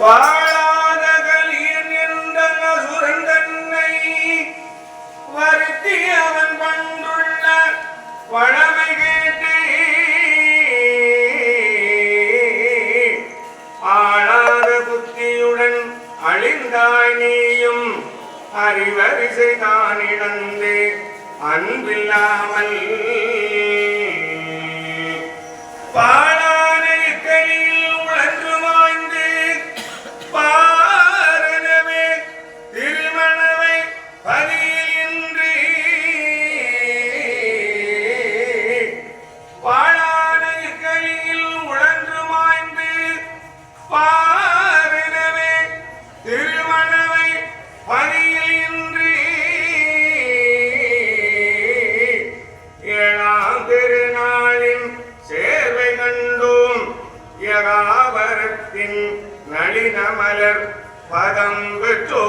வாழாத கலியன் என்ற அசுரன் தன்னை வருத்தி அவன் பண்டுள்ள பழமை கேட்டு. ஆளாத புத்தியுடன் அழிந்தாய் நீயும் அறிவரிசை தான் இழந்து. அன்பில்லாமல். பா திருநாளின் சேர்வை கண்டோம். யகாவரத்தின் நளினமலர் பதம் பெற்றோம்